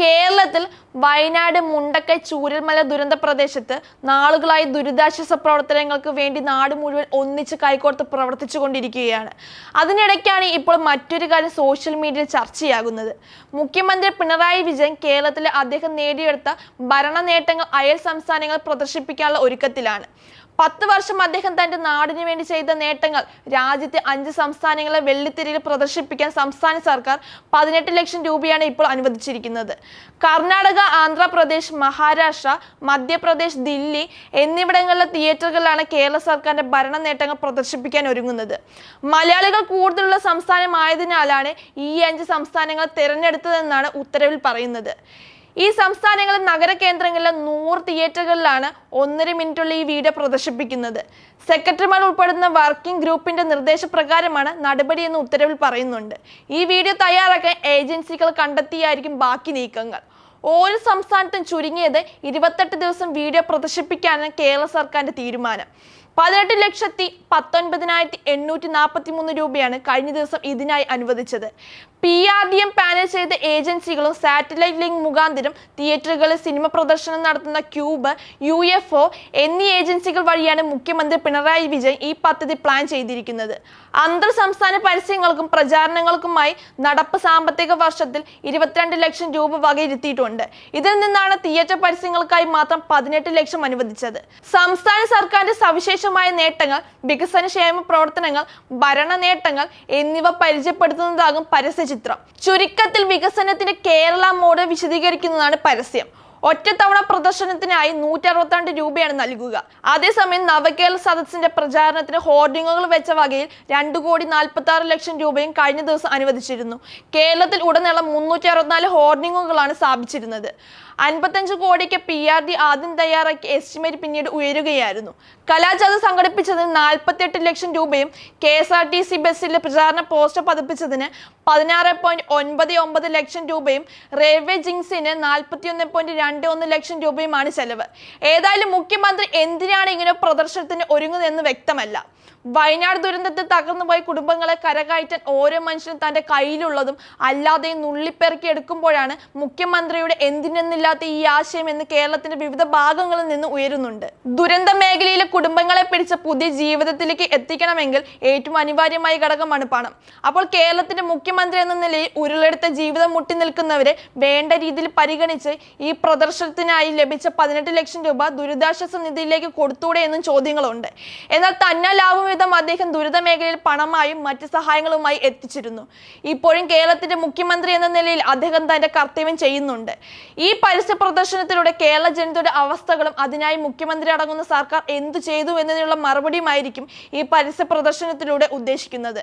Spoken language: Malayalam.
കേരളത്തിൽ വയനാട് മുണ്ടക്കൈ ചൂരൽമല ദുരന്ത പ്രദേശത്ത് നാളുകളായി ദുരിതാശ്വാസ പ്രവർത്തനങ്ങൾക്ക് വേണ്ടി നാട് മുഴുവൻ ഒന്നിച്ച് കൈകോർത്ത് പ്രവർത്തിച്ചു കൊണ്ടിരിക്കുകയാണ്. അതിനിടയ്ക്കാണ് ഇപ്പോൾ മറ്റൊരു കാര്യം സോഷ്യൽ മീഡിയയിൽ ചർച്ചയാകുന്നത്. മുഖ്യമന്ത്രി പിണറായി വിജയൻ കേരളത്തിൽ അദ്ദേഹം നേടിയെടുത്ത ഭരണ നേട്ടങ്ങൾ അയൽ സംസ്ഥാനങ്ങൾ പ്രദർശിപ്പിക്കാനുള്ള ഒരുക്കത്തിലാണ്. പത്ത് വർഷം അദ്ദേഹം തന്റെ നാടിന് വേണ്ടി ചെയ്ത നേട്ടങ്ങൾ രാജ്യത്തെ അഞ്ച് സംസ്ഥാനങ്ങളെ വെള്ളിത്തിരയിൽ പ്രദർശിപ്പിക്കാൻ സംസ്ഥാന സർക്കാർ പതിനെട്ട് ലക്ഷം രൂപയാണ് ഇപ്പോൾ അനുവദിച്ചിരിക്കുന്നത്. കർണാടക ആന്ധ്രാപ്രദേശ് മഹാരാഷ്ട്ര മധ്യപ്രദേശ് ദില്ലി എന്നിവിടങ്ങളിലെ തിയേറ്ററുകളിലാണ് കേരള സർക്കാരിന്റെ ഭരണ നേട്ടങ്ങൾ പ്രദർശിപ്പിക്കാൻ ഒരുങ്ങുന്നത്. മലയാളികൾ കൂടുതലുള്ള സംസ്ഥാനമായതിനാലാണ് ഈ അഞ്ച് സംസ്ഥാനങ്ങൾ തിരഞ്ഞെടുത്തതെന്നാണ് ഉത്തരവിൽ പറയുന്നത്. ഈ സംസ്ഥാനങ്ങളിലും നഗര കേന്ദ്രങ്ങളിലെ നൂറ് തിയേറ്ററുകളിലാണ് ഒന്നര മിനിറ്റുള്ള ഈ വീഡിയോ പ്രദർശിപ്പിക്കുന്നത്. സെക്രട്ടറിമാർ ഉൾപ്പെടുന്ന വർക്കിംഗ് ഗ്രൂപ്പിന്റെ നിർദ്ദേശപ്രകാരമാണ് നടപടി എന്ന് ഉത്തരവിൽ പറയുന്നുണ്ട്. ഈ വീഡിയോ തയ്യാറാക്കാൻ ഏജൻസികൾ കണ്ടെത്തിയായിരിക്കും ബാക്കി നീക്കങ്ങൾ. ഓരോ സംസ്ഥാനത്തും ചുരുങ്ങിയത് ഇരുപത്തെട്ട് ദിവസം വീഡിയോ പ്രദർശിപ്പിക്കാനാണ് കേരള സർക്കാരിന്റെ തീരുമാനം. പതിനെട്ട് ലക്ഷത്തി പത്തൊൻപതിനായിരത്തി എണ്ണൂറ്റി നാൽപ്പത്തി മൂന്ന് രൂപയാണ് കഴിഞ്ഞ ദിവസം ഇതിനായി അനുവദിച്ചത്. P R D M panel ചെയ്ത ഏജൻസികളും സാറ്റലൈറ്റ് ലിങ്ക് മുഖാന്തരം തിയേറ്ററുകളിൽ സിനിമ പ്രദർശനം നടത്തുന്ന ക്യൂബ് യു എഫ് ഒ എന്നീ ഏജൻസികൾ വഴിയാണ് മുഖ്യമന്ത്രി പിണറായി വിജയൻ ഈ പദ്ധതി പ്ലാൻ ചെയ്തിരിക്കുന്നത്. അന്തർ സംസ്ഥാന പരസ്യങ്ങൾക്കും പ്രചാരണങ്ങൾക്കുമായി നടപ്പ് സാമ്പത്തിക വർഷത്തിൽ ഇരുപത്തിരണ്ട് ലക്ഷം രൂപ വകയിരുത്തിയിട്ടുണ്ട്. ഇതിൽ നിന്നാണ് തിയേറ്റർ പരസ്യങ്ങൾക്കായി മാത്രം പതിനെട്ട് ലക്ഷം അനുവദിച്ചത്. സംസ്ഥാന സർക്കാരിന്റെ സവിശേഷമായ നേട്ടങ്ങൾ വികസനക്ഷേമ പ്രവർത്തനങ്ങൾ ഭരണ നേട്ടങ്ങൾ എന്നിവ പരിചയപ്പെടുത്തുന്നതാകും പരസ്യചിത്രം ചുരുക്കത്തിൽ വികസനത്തിന്റെ കേരള മോഡൽ വിശദീകരിക്കുന്നതാണ് പരസ്യം. ഒറ്റത്തവണ പ്രദർശനത്തിനായി നൂറ്റി അറുപത്തിരണ്ട് രൂപയാണ് നൽകുക. അതേസമയം നവകേരള സദസ്സിന്റെ പ്രചാരണത്തിന് ഹോർഡിങ്ങുകൾ വെച്ച വകയിൽ രണ്ടു കോടി നാൽപ്പത്തി ആറ് ലക്ഷം രൂപയും കഴിഞ്ഞ ദിവസം അനുവദിച്ചിരുന്നു. കേരളത്തിൽ ഉടനീളം മുന്നൂറ്റി അറുപത്തിനാല് ഹോർഡിങ്ങുകളാണ് സ്ഥാപിച്ചിരുന്നത്. അൻപത്തഞ്ച് കോടിക്ക് പി ആർ ഡി ആദ്യം തയ്യാറാക്കിയ എസ്റ്റിമേറ്റ് പിന്നീട് ഉയരുകയായിരുന്നു. കലാജാഥ സംഘടിപ്പിച്ചതിന് നാൽപ്പത്തിയെട്ട് ലക്ഷം രൂപയും K S R T C ബസ്സിലെ പ്രചാരണ പോസ്റ്റർ പതിപ്പിച്ചതിന് പതിനാറ് പോയിന്റ് ഒൻപത് ഒമ്പത് ലക്ഷം രൂപയും റെയിൽവേ ജിങ്സിന് നാൽപ്പത്തിയൊന്ന് പോയിന്റ് രണ്ട് ഒന്ന് ലക്ഷം രൂപയുമാണ് ചെലവ്. ഏതായാലും മുഖ്യമന്ത്രി എന്തിനാണ് ഇങ്ങനെ പ്രദർശനത്തിന് ഒരുങ്ങുന്നതെന്ന് വ്യക്തമല്ല. വയനാട് ദുരന്തത്തിൽ തകർന്നുപോയ കുടുംബങ്ങളെ കരകയറ്റാൻ ഓരോ മനുഷ്യനും തന്റെ കയ്യിലുള്ളതും അല്ലാതെയും നുള്ളിപ്പെറുക്കി എടുക്കുമ്പോഴാണ് മുഖ്യമന്ത്രിയുടെ എന്തിനെന്നില്ലാത്ത ഈ ആശയം എന്ന് കേരളത്തിന്റെ വിവിധ ഭാഗങ്ങളിൽ നിന്ന് ഉയരുന്നുണ്ട്. ദുരന്ത മേഖലയിലെ കുടുംബങ്ങളെ പിടിച്ച പുതിയ ജീവിതത്തിലേക്ക് എത്തിക്കണമെങ്കിൽ ഏറ്റവും അനിവാര്യമായ ഘടകമാണ് പണം. അപ്പോൾ കേരളത്തിന്റെ മുഖ്യമന്ത്രി എന്ന നിലയിൽ ഉരുളെടുത്ത ജീവിതം മുട്ടി നിൽക്കുന്നവരെ വേണ്ട രീതിയിൽ പരിഗണിച്ച് ഈ പ്രദർശനത്തിനായി ലഭിച്ച പതിനെട്ട് ലക്ഷം രൂപ ദുരിതാശ്വാസ നിധിയിലേക്ക് കൊടുത്തൂടെ എന്നും ചോദ്യങ്ങളുണ്ട്. എന്നാൽ തന്നാലാവും വിധം അദ്ദേഹം ദുരിത മേഖലയിൽ പണമായും മറ്റ് സഹായങ്ങളുമായി എത്തിച്ചിരുന്നു. ഇപ്പോഴും കേരളത്തിന്റെ മുഖ്യമന്ത്രി എന്ന നിലയിൽ അദ്ദേഹം തന്റെ കർത്തവ്യം ചെയ്യുന്നുണ്ട്. ഈ പരസ്യ പ്രദർശനത്തിലൂടെ കേരള ജനതയുടെ അവസ്ഥകളും അതിനായി മുഖ്യമന്ത്രി അടങ്ങുന്ന സർക്കാർ എന്തു ചെയ്തു എന്നതിനുള്ള മറുപടിയുമായിരിക്കും ഈ പരസ്യ പ്രദർശനത്തിലൂടെ ഉദ്ദേശിക്കുന്നത്.